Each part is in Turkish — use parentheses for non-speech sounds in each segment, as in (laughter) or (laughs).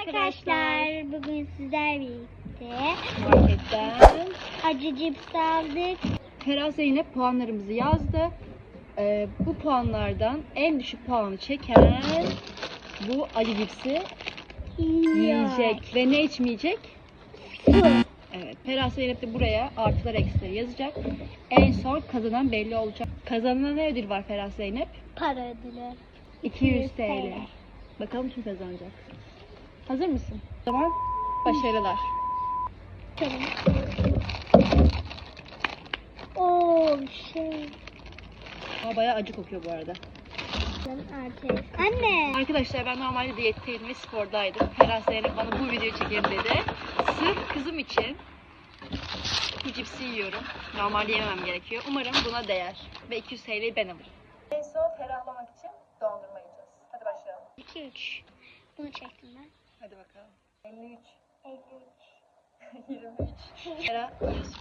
arkadaşlar. Bugün sizler birlikte Marketten. acı cips aldık. Ferah Zeynep puanlarımızı yazdı. Ee, bu puanlardan en düşük puanı çeken bu acı cipsi yiyecek ve ne içmeyecek? Su. Evet. Ferah Zeynep de buraya artılar eksileri yazacak. En son kazanan belli olacak. Kazanana ne ödül var Ferah Zeynep? Para ödülü. 200 TL. Bakalım kim kazanacak. Hazır mısın? O zaman başarılar. Tamam. Oo şey. Ama bayağı acı kokuyor bu arada. Anne. Arkadaşlar ben normalde diyetteydim ve spordaydım. Ferah Zeynep bana bu videoyu çekelim dedi. Sırf kızım için bu cipsi yiyorum. Normalde yememem gerekiyor. Umarım buna değer. Ve 200 TL'yi ben alırım. En son ferahlamak için dondurma yiyeceğiz. Hadi başlayalım. 2 3. Bunu çektim ben. Hadi bakalım. 53, 53. 23. Ferah yiyorsun.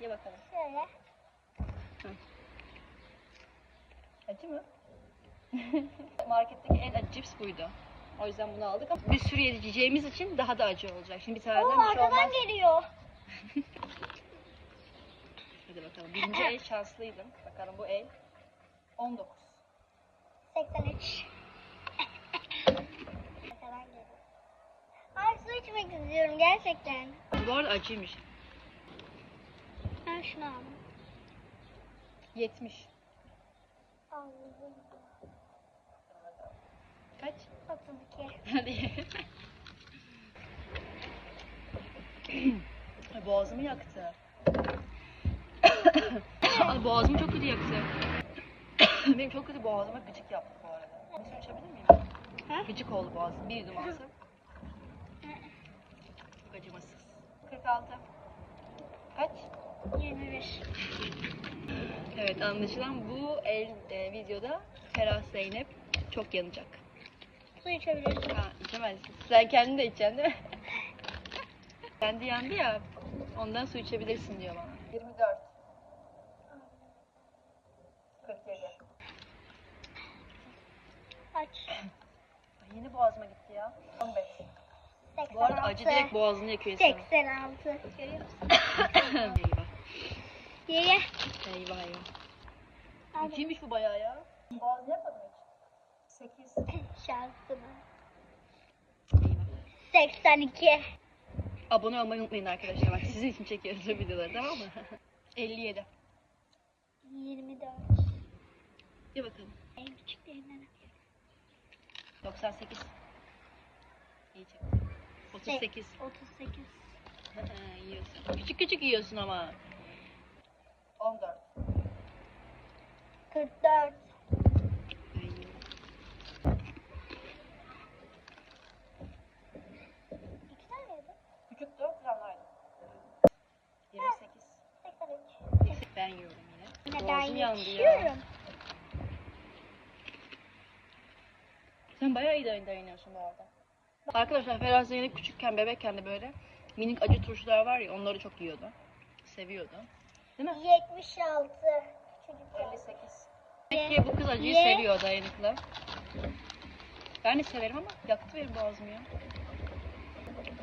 Ye bakalım. Şöyle. Acı mı? Marketteki en acı cips buydu. O yüzden bunu aldık ama bir sürü yiyeceğimiz için daha da acı olacak. Şimdi bir taneden Oo bir şey arkadan olmaz. geliyor. (laughs) Hadi bakalım. Birinci el şanslıydım. Bakalım bu el. 19. 83. Arkadan geliyor. Ay su içmek istiyorum gerçekten. Bu arada acıymış. Ben şunu aldım. 70. Aldım. Kaç? 32. Hadi. Boğazımı yaktı. Ay, Boğazımı çok kötü yaktı. Benim çok kötü boğazıma gıcık yaptı bu arada. Bir içebilir miyim? Ha? Gıcık oldu boğazım. Bir yudum alsam. Çok acımasız. 46. Kaç? 21. Evet anlaşılan bu el e, videoda Ferah Zeynep çok yanacak. Su içebilirsin. Ha içemezsin. Sen kendin de içeceksin değil mi? (laughs) Kendi yandı ya. Ondan su içebilirsin diyor bana. 24. 47. Aç. Ay, yeni boğazıma gitti ya. 15. 86. Bu arada acı direkt boğazını yakıyor insanın. 86. Görüyor musun? eyvah. Ye ye. Eyvah eyvah. Al. İçiymiş bu bayağı ya. Boğazını yakmadın mı hiç? 8. (laughs) Şansıma. Eyvah. 82. Abone olmayı unutmayın arkadaşlar. Bak sizin için çekiyoruz bu videoları tamam mı? 57. 24. Bir bakalım. En küçüklerinden atıyorum. 98. İyice. 38. 38. yiyorsun. Küçük küçük yiyorsun ama. 14. 44. İki tane yedim. Küçük 4 gramlaydı. 28. 83. Ben yiyorum yine. Yine ben Boğazım yandı ya. yetişiyorum. Sen bayağı iyi de dayanıyorsun bu arada. Arkadaşlar Ferhat Zeynep küçükken bebekken de böyle minik acı turşular var ya onları çok yiyordu. Seviyordu. Değil mi? 76. Küçücük. 58. Peki bu kız acıyı Ye. seviyor dayanıklı. Ben de severim ama yaktı benim boğazımı ya.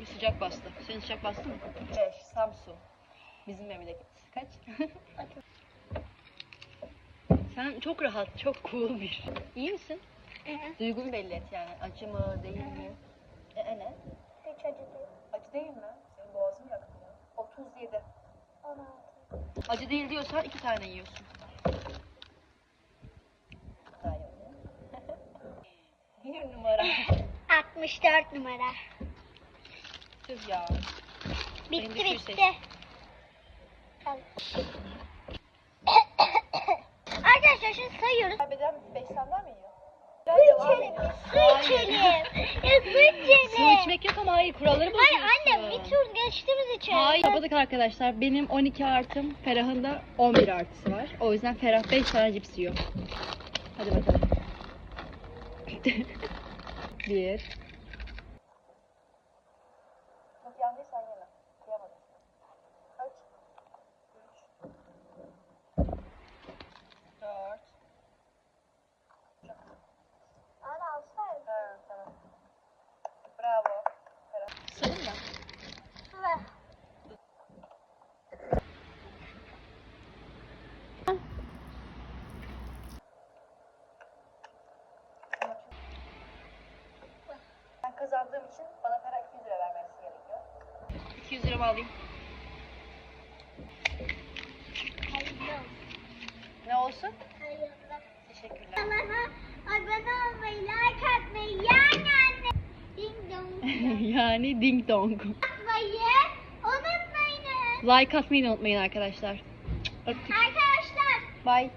Bir sıcak bastı. Senin sıcak bastı mı? 5. Samsun. Bizim memleket. Kaç? (laughs) Sen çok rahat, çok cool bir. İyi misin? Duygunu belli et yani. Acı mı, değil mi? E, e ne? Hiç acı değil. Acı değil mi? Senin boğazını yaktı ya. 37. 16. Acı değil diyorsan iki tane yiyorsun. (laughs) Bir numara. 64 numara. Tüh ya. Benim Bitti de bitti. şey. Al. (coughs) Arkadaşlar şimdi sayıyoruz. Kaybeden 5 sandal mi yiyor? İçelim. Su içelim. Ya su içelim. Su içmek yok ama hayır kuralları bozuyorsun. Hayır anne bir tur geçtiğimiz için. Hayır. Kapadık arkadaşlar. Benim 12 artım, Ferah'ın da 11 artısı var. O yüzden Ferah 5 tane cips yiyor. Hadi bakalım. (laughs) Bir. Yandıysan yeme. Kıyamadım. Kaç? Üç. Dört. Anne alsana. Ha, tamam. Bravo. Aldığım için bana para 200 lira vermesi gerekiyor. 200 liramı alayım. Hayırlı. Ne olsun? Hayırlı. Teşekkürler. Allah'a abone olmayı, like atmayı, yani anne. Ding dong. (laughs) yani ding dong. Atmayı unutmayın. Like atmayı da unutmayın arkadaşlar. Öptük. Arkadaşlar Bye.